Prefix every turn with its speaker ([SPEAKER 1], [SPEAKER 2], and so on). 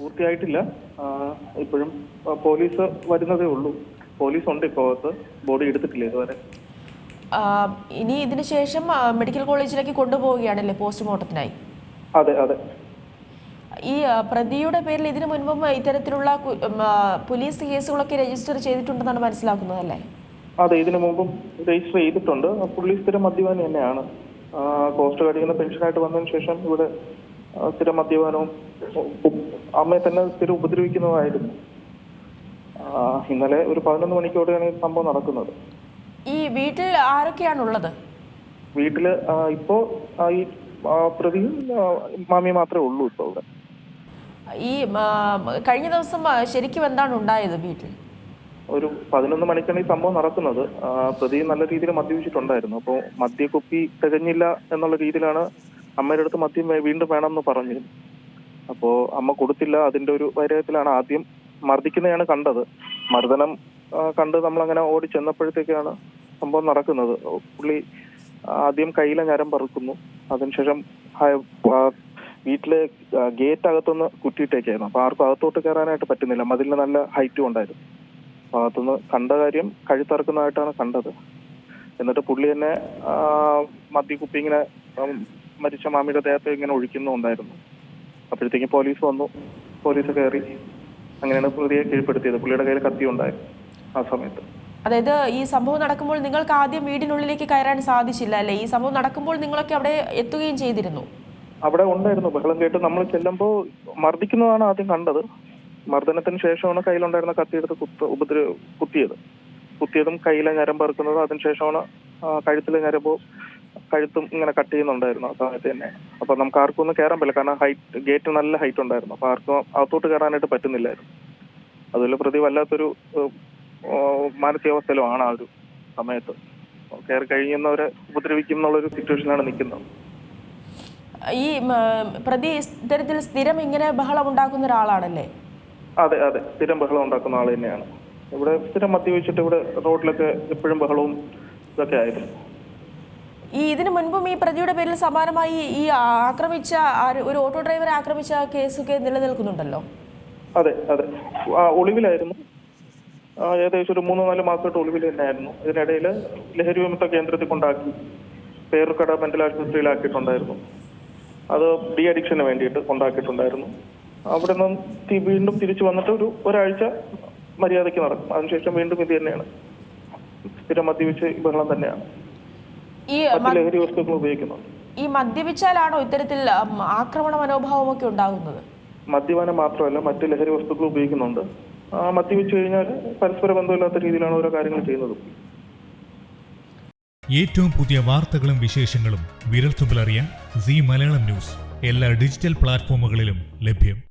[SPEAKER 1] പൂർത്തിയായിട്ടില്ല. ഇപ്പോഴും പോലീസ് വരുന്നതേ ഉള്ളൂ. പോലീസ് ഉണ്ട് ഇപ്പോൾ അകത്ത്. ബോഡി എടുത്തിട്ടില്ല ഇതുവരെ.
[SPEAKER 2] ഇനി ഇതിന് ശേഷം മെഡിക്കൽ കോളേജിലേക്ക് കൊണ്ടുപോവുകയാണല്ലേ പോസ്റ്റ്മോർട്ടത്തിനായി?
[SPEAKER 1] അതെ അതെ.
[SPEAKER 2] ഈ പ്രതിയുടെ പേരിൽ ഇതിനു മുൻപും ഇത്തരത്തിലുള്ള പോലീസ് കേസുകളൊക്കെ രജിസ്റ്റർ ചെയ്തിട്ടുണ്ടെന്നാണ് മനസ്സിലാക്കുന്നത് അല്ലേ
[SPEAKER 1] അതെ ഇതിനു മുമ്പും രജിസ്റ്റർ ചെയ്തിട്ടുണ്ട്. പോലീസ് പുള്ളി സ്ഥിരം മദ്യപാനി തന്നെയാണ്. കോസ്റ്റ് ഗാർഡിൽ പെൻഷനായിട്ട് വന്നതിന് ശേഷം ഇവിടെ സ്ഥിരം മദ്യപാനവും അമ്മയെ തന്നെ സ്ഥിരം ഉപദ്രവിക്കുന്നതായിരുന്നു. ഇന്നലെ ഒരു പതിനൊന്ന് മണിക്കോടെയാണ് ഈ സംഭവം നടക്കുന്നത്.
[SPEAKER 2] ഈ വീട്ടിൽ ആരൊക്കെയാണുള്ളത്?
[SPEAKER 1] വീട്ടിൽ ഇപ്പോ ഈ പ്രതി മാമി മാത്രമേ ഉള്ളൂ ഇപ്പൊ ഇവിടെ.
[SPEAKER 2] ഈ കഴിഞ്ഞ ദിവസം ശരിക്കും എന്താണ് ഉണ്ടായത് വീട്ടിൽ?
[SPEAKER 1] ഒരു പതിനൊന്ന് മണിക്കാണ് ഈ സംഭവം നടക്കുന്നത്. പ്രതി നല്ല രീതിയിൽ മദ്യപിച്ചിട്ടുണ്ടായിരുന്നു. അപ്പോൾ മദ്യക്കുപ്പി തികഞ്ഞില്ല എന്നുള്ള രീതിയിലാണ് അമ്മയുടെ അടുത്ത് മദ്യം വീണ്ടും വേണമെന്ന് പറഞ്ഞിരുന്നു അപ്പോ അമ്മ കൊടുത്തില്ല. അതിന്റെ ഒരു വൈരത്തിലാണ് ആദ്യം മർദ്ദിക്കുന്നതാണ് കണ്ടത്. മർദ്ദനം കണ്ട് നമ്മൾ അങ്ങനെ ഓടി ചെന്നപ്പോഴത്തേക്കാണ് സംഭവം നടക്കുന്നത്. പുള്ളി ആദ്യം കയ്യിലെ ഞരം പറക്കുന്നു. അതിനുശേഷം വീട്ടിലെ ഗേറ്റ് അകത്തുനിന്ന് കുറ്റിയിട്ടേക്കായിരുന്നു അപ്പൊ ആർക്കും അകത്തോട്ട് കയറാനായിട്ട് പറ്റുന്നില്ല. മതിൽ നല്ല ഹൈറ്റും ഉണ്ടായിരുന്നു. അപ്പൊ അകത്തുനിന്ന് കണ്ട കാര്യം കഴുത്തറക്കുന്നതായിട്ടാണ് കണ്ടത്. എന്നിട്ട് പുള്ളി തന്നെ മദ്യക്കുപ്പി ഇങ്ങനെ മരിച്ച മാമിയുടെ ദേഹത്ത് ഇങ്ങനെ ഒഴിക്കുന്നുണ്ടായിരുന്നു. അപ്പോഴത്തേക്കും പോലീസ് വന്നു. പോലീസ് കയറി. അങ്ങനെയാണ് പ്രതിയെ കീഴ്പ്പെടുത്തിയത്. പുള്ളിയുടെ കയ്യിൽ കത്തി ഉണ്ടായിരുന്നു ആ സമയത്ത്.
[SPEAKER 2] അതായത് ഈ സംഭവം നടക്കുമ്പോൾ നിങ്ങൾക്ക് ആദ്യം വീടിനുള്ളിലേക്ക് കയറാൻ സാധിച്ചില്ല അല്ലേ? ഈ സംഭവം നടക്കുമ്പോൾ നിങ്ങളൊക്കെ അവിടെ എത്തുകയും ചെയ്തിരുന്നു.
[SPEAKER 1] അവിടെ ഉണ്ടായിരുന്നു. ബഹളം കേട്ട് നമ്മൾ ചെല്ലുമ്പോൾ മർദ്ദിക്കുന്നതാണ് ആദ്യം കണ്ടത്. മർദ്ദനത്തിന് ശേഷമാണ് കയ്യിലുണ്ടായിരുന്ന കത്തിയെടുത്ത് കുത്ത് ഉപദ്ര കുത്തിയത്. കുത്തിയതും കയ്യിലെ ഞരമ്പ് ഇറക്കുന്നത് അതിനുശേഷമാണ് കഴുത്തിലെ ഞരമ്പോ കഴുത്തും ഇങ്ങനെ കട്ട് ചെയ്യുന്നുണ്ടായിരുന്നു ആ സമയത്ത് തന്നെ. അപ്പൊ നമുക്ക് ആർക്കും ഒന്നും കയറാൻ പറ്റില്ല. കാരണം ഹൈറ്റ് ഗേറ്റ് നല്ല ഹൈറ്റ് ഉണ്ടായിരുന്നു. അപ്പൊ ആർക്കും അകത്തോട്ട് കയറാനായിട്ട് പറ്റുന്നില്ലായിരുന്നു. അതുപോലെ പ്രതി വല്ലാത്തൊരു മാനസികാവസ്ഥയിലും ആണ് ആ ഒരു സമയത്ത്. കയറി കഴിയുന്നവരെ ഉപദ്രവിക്കും എന്നുള്ളൊരു സിറ്റുവേഷനിലാണ് നിൽക്കുന്നത്.
[SPEAKER 2] ഈ പ്രതി ഇത്തരത്തിൽ സ്ഥിരം ഇങ്ങനെ ബഹളം ഉണ്ടാക്കുന്ന ഒരാളാണല്ലേ?
[SPEAKER 1] അതെ അതെ. സ്ഥിരം ബഹളം ഉണ്ടാക്കുന്ന ആൾ തന്നെയാണ്. ഇവിടെ സ്ഥിരം മദ്യപിച്ചിട്ട് ഇവിടെ റോഡിലൊക്കെ എപ്പോഴും ബഹളവും ഇതൊക്കെ ആയിരുന്നു.
[SPEAKER 2] ഈ ഇതിനു മുൻപും ഈ പ്രതിയുടെ പേരിൽ സമാനമായി ഈ ആക്രമിച്ച ഒരു ഓട്ടോ ഡ്രൈവറെ ആക്രമിച്ച കേസൊക്കെ നിലനിൽക്കുന്നുണ്ടല്ലോ?
[SPEAKER 1] അതെ അതെ. ഒളിവിലായിരുന്നു. ഏകദേശം ഒരു മൂന്ന് നാല് മാസമായിട്ട് ഒളിവിൽ തന്നെയായിരുന്നു. ഇതിനിടയിൽ ലഹരി വിമുക്ത കേന്ദ്രത്തിൽ കൊണ്ടാക്കി പേരുക്കട മെന്റൽ ആശുപത്രിയിലാക്കിയിട്ടുണ്ടായിരുന്നു. അത് ഡി അഡിക്ഷന് വേണ്ടിയിട്ട് കൊണ്ടാക്കിയിട്ടുണ്ടായിരുന്നു. അവിടെ നിന്ന് വീണ്ടും തിരിച്ചു വന്നിട്ട് ഒരു ഒരാഴ്ച മര്യാദയ്ക്ക് നടക്കും. അതിനുശേഷം വീണ്ടും ഇത് തന്നെയാണ്. സ്ഥിരം മദ്യപിച്ച് ബഹളം തന്നെയാണ്.
[SPEAKER 2] ഈ
[SPEAKER 1] ലഹരി വസ്തുക്കൾ
[SPEAKER 2] ഈ മദ്യപിച്ചാലാണോ ഇത്തരത്തിൽ ആക്രമണ മനോഭാവമൊക്കെ ഉണ്ടാകുന്നത്?
[SPEAKER 1] മദ്യപാനം മാത്രമല്ല മറ്റ് ലഹരി വസ്തുക്കൾ ഉപയോഗിക്കുന്നുണ്ട്. ആ മദ്യപിച്ചു കഴിഞ്ഞാൽ പരസ്പര ബന്ധമില്ലാത്ത രീതിയിലാണ് ഓരോ കാര്യങ്ങൾ ചെയ്യുന്നത്.
[SPEAKER 3] ഏറ്റവും പുതിയ വാർത്തകളും വിശേഷങ്ങളും വിരൽത്തുമ്പിലറിയാൻ സി മലയാളം ന്യൂസ്. എല്ലാ ഡിജിറ്റൽ പ്ലാറ്റ്ഫോമുകളിലും ലഭ്യം.